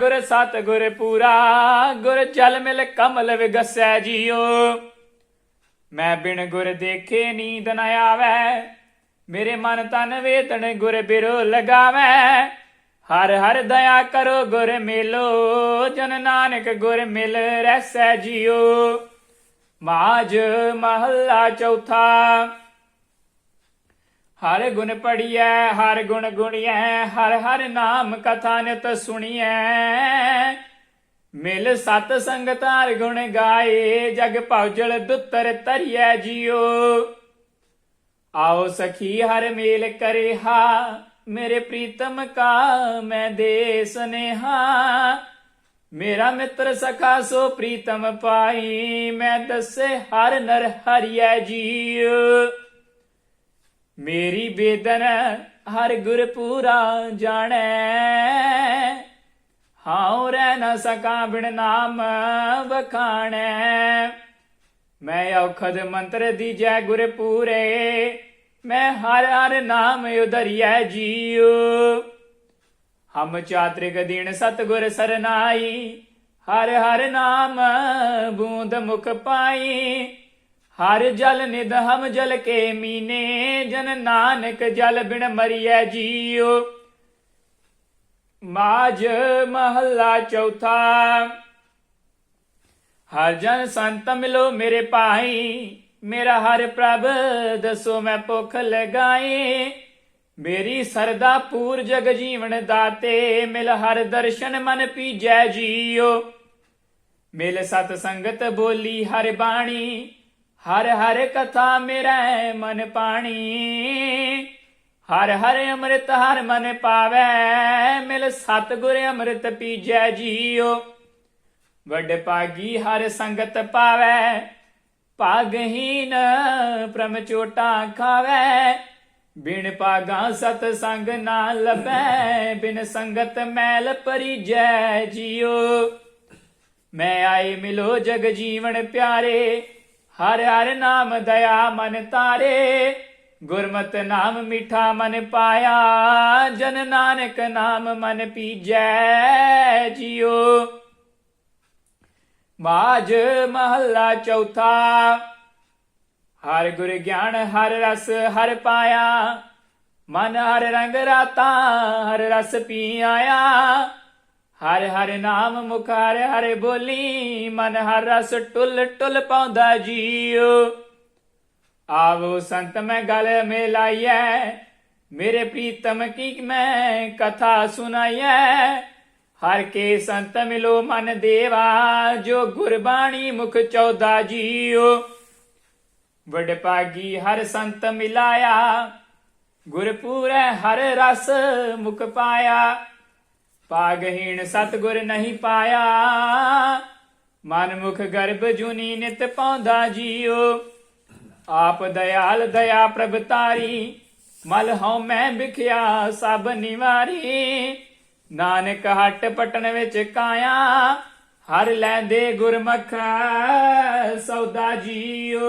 ਗੁਰ ਸਤ ਗੁਰ ਪੂਰਾ, ਗੁਰ ਜਲ ਮਿਲ ਕਮਲ ਵਿਗਸੈ ਜੀਓ। ਮੈਂ ਬਿਨ ਗੁਰ ਦੇਖੇ ਨੀਂਦ ਨ ਆਵੈ, ਮੇਰੇ ਮਨ ਤਨ ਵੇਤਨ ਗੁਰ ਬਿਰੋ ਲਗਾਵੈ। ਹਰ ਹਰ ਦਇਆ ਕਰੋ ਗੁਰ ਮਿਲੋ, ਜਨ ਨਾਨਕ ਗੁਰ ਮਿਲ ਰਸੈ ਜੀਓ। ਮਾਜ ਮਹੱਲਾ ਚੌਥਾ ਹਰ ਗੁਣ ਪੜੀਐ ਹਰ ਗੁਣ ਗੁਣੀਐ, ਹਰ ਹਰ ਨਾਮ ਕਥਾ ਨਿਤ ਸੁਣੀਐ। ਮਿਲ ਸਤ ਸੰਗਤ ਹਰ ਗੁਣ ਗਾਏ, ਜਗ ਭਉਜਲ ਦੁੱਤਰ ਤਰੀਐ ਜੀਓ। ਆਓ ਸਖੀ ਹਰ ਮੇਲ ਕਰੇ ਹਾ ਮੇਰੇ ਪ੍ਰੀਤਮ ਕਾ ਮੈਂ ਦੇ ਸਨੇਹਾ। ਮੇਰਾ ਮਿੱਤਰ ਸਖਾ ਸੋ ਪ੍ਰੀਤਮ ਪਾਈ, ਮੈਂ ਦੱਸੇ ਹਰ ਨਰ ਹਰਿਐ ਜੀਉ ਮੇਰੀ ਬੇਦਨ ਹਰ ਗੁਰ ਪੂਰਾ ਜਾਣੈ। ਹਾਉ ਰਹਿ ਨ ਸਕਾ ਬਿਨ ਨਾਮ ਵਖਾਣੈ। ਮੈਂ ਔਖਦ ਮੰਤਰ ਦੀਜੈ ਗੁਰ ਪੂਰੇ ਮੈਂ ਹਰ ਹਰ ਨਾਮ ਉਧਰਿਐ ਜੀਉ। ਹਮ ਚਾਤ੍ਰਿਕ ਦੀਨ ਸਤਗੁਰ ਸਰਨਾਈ। ਹਰ ਹਰ ਨਾਮ ਬੂੰਦ ਮੁਖ ਪਾਈ। ਹਰ ਜਲ ਨਿਧ ਹਮ ਜਲ ਕੇ ਮੀਨੇ, ਜਨ ਨਾਨਕ ਜਲ ਬਿਨ ਮਰੀਐ ਜੀਉ। ਮਾਜ ਮਹੱਲਾ ਚੌਥਾ। ਹਰ ਜਨ ਸੰਤ ਮਿਲੋ ਮੇਰੇ ਭਾਈ, ਮੇਰਾ ਹਰ ਪ੍ਰਭ ਦਸੋ ਮੈਂ ਭੁੱਖ ਲਗਾਏ ਮੇਰੀ ਸਰਦਾ ਪੂਰ ਜਗ ਜੀਵਨ ਦਾਤੇ, ਮਿਲ ਹਰ ਦਰਸ਼ਨ ਮਨ ਪੀਜੈ ਜੀਓ ਮਿਲ ਸਤ ਸੰਗਤ ਬੋਲੀ ਹਰ ਬਾਣੀ ਹਰ ਹਰ ਕਥਾ ਮੇਰਾ ਮਨ ਪਾਣੀ। ਹਰ ਹਰ ਅੰਮ੍ਰਿਤ ਹਰ ਮਨ ਪਾਵੈ, ਮਿਲ ਸਤ ਗੁਰ ਅੰਮ੍ਰਿਤ ਪੀਜੈ ਜੀਓ ਵੱਡ ਪਾਗੀ ਹਰ ਸੰਗਤ ਪਾਵੈ ਭਾਗਹੀਨ ਪ੍ਰਮ ਚੋਟਾ ਖਾਵੈ। ਬਿਨ ਪਾਗਾ ਸਤ ਸੰਗ ਨਾ ਲਬੈ ਬਿਨ ਸੰਗਤ ਮੈਲ ਪਰਿਜੈ ਜੀਓ ਮੈਂ ਆਏ ਮਿਲੋ ਜਗ ਜੀਵਨ ਪਿਆਰੇ ਹਰ ਹਰ ਨਾਮ ਦਇਆ ਮਨ ਤਾਰੇ, ਗੁਰਮਤਿ ਨਾਮ ਮਿਠਾ ਮਨ ਪਾਇਆ, ਜਨ ਨਾਨਕ ਨਾਮ ਮਨ ਪੀਜੈ ਜੀਓ ਮਾਜ ਮਹੱਲਾ ਚੌਥਾ, ਹਰ ਗੁਰ ਗਿਆਨ ਹਰ ਰਸ ਹਰ ਪਾਇਆ, ਮਨ ਹਰ ਰੰਗ ਰਾਤਾ, ਹਰ ਰਸ ਪੀ ਆਇਆ। ਹਰ ਹਰ ਨਾਮ ਮੁਖ ਹਰ ਹਰ ਬੋਲੀ ਮਨ ਹਰ ਰਸ ਟੁੱਲ ਟੁੱਲ ਪਾਉਂਦਾ ਜੀਉ। ਆਵੋ ਸੰਤ ਮੈਂ ਗਲ ਮਿਲਾਈਐ, ਮੇਰੇ ਪ੍ਰੀਤਮ ਕੀ ਮੈਂ ਕਥਾ ਸੁਣਾਈਐ। ਹਰ ਕੇ ਸੰਤ ਮਿਲੋ ਮਨ ਦੇਵਾ, ਜੋ ਗੁਰਬਾਣੀ ਮੁਖ ਚੌਦਾ ਜੀਉ। ਵਡ ਪਾਗੀ ਹਰ ਸੰਤ ਮਿਲਾਇਆ, ਗੁਰਪੂਰੈ ਹਰ ਰਸ ਮੁਖ ਪਾਇਆ। ਪਾਗਹੀਣ ਸਤਗੁਰ ਨਹੀਂ ਪਾਇਆ। ਮਨ ਮੁਖ ਗਰਭ ਜੁਨੀ ਨਿਤ ਪਾਉਂਦਾ ਜੀਉ। ਆਪ ਦਇਆਲ ਦਇਆ ਪ੍ਰਭ ਤਾਰੀ। ਮਲ ਹਉ ਮੈਂ ਵਿਖਿਆ ਸਭ ਨਿਵਾਰੀ। ਨਾਨਕ ਹੱਟ ਪਟਣ ਵਿੱਚ ਕਾਇਆ। ਹਰ ਲੈਂਦੇ ਗੁਰਮਖ ਸੌਦਾ ਜੀਉ।